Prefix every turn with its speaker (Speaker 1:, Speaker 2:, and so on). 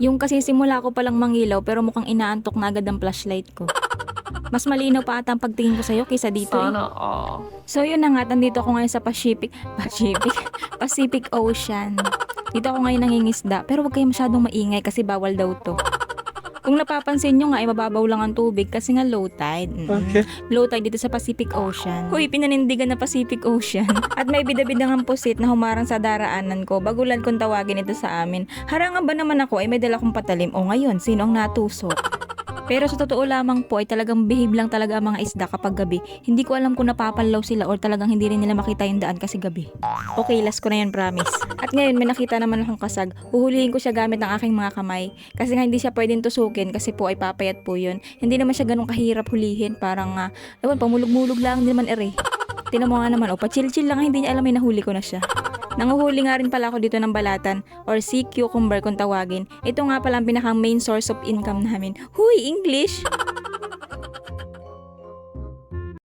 Speaker 1: Yung kasi simula ko palang mangilaw pero mukhang inaantok na agad ang flashlight ko. Mas malinaw pa ata ang pagtingin ko sa'yo kaysa dito eh.
Speaker 2: Sana all.
Speaker 1: So yun na nga, nandito ako ngayon sa Pacific, Pacific, Pacific Ocean. Dito ako ngayon nangingisda, pero huwag kayo masyadong maingay kasi bawal daw to. Kung napapansin nyo nga, ay mababaw lang ang tubig kasi nga low tide. Mm.
Speaker 2: Okay.
Speaker 1: Low tide dito sa Pacific Ocean. Huy, pinanindigan na Pacific Ocean. At may bidabidang ang pusit na humarang sa daraanan ko. Bagulan kong tawagin ito sa amin. Harangan ba naman ako ay may dala kong patalim? O ngayon, sino ang natusok? Pero sa totoo lamang po ay talagang behave lang talaga ang mga isda kapag gabi. Hindi ko alam kung napapanlaw sila or talagang hindi rin nila makita yung daan kasi gabi. Okay, last ko na yan, promise. At ngayon, may nakita naman akong kasag. Huhulihin ko siya gamit ng aking mga kamay. Kasi nga hindi siya pwedeng tusukin kasi po ay papayat po yun. Hindi naman siya ganun kahirap hulihin. Parang, uh, ewan, pamulog-mulog lang, hindi naman ere. Tinan mo nga naman, oh, pa-chill-chill lang, hindi niya alam may nahuli ko na siya. Nanguhuli nga rin pala ako dito ng balatan or sea cucumber kung tawagin. Ito nga pala ang pinakang main source of income namin. Huy, English!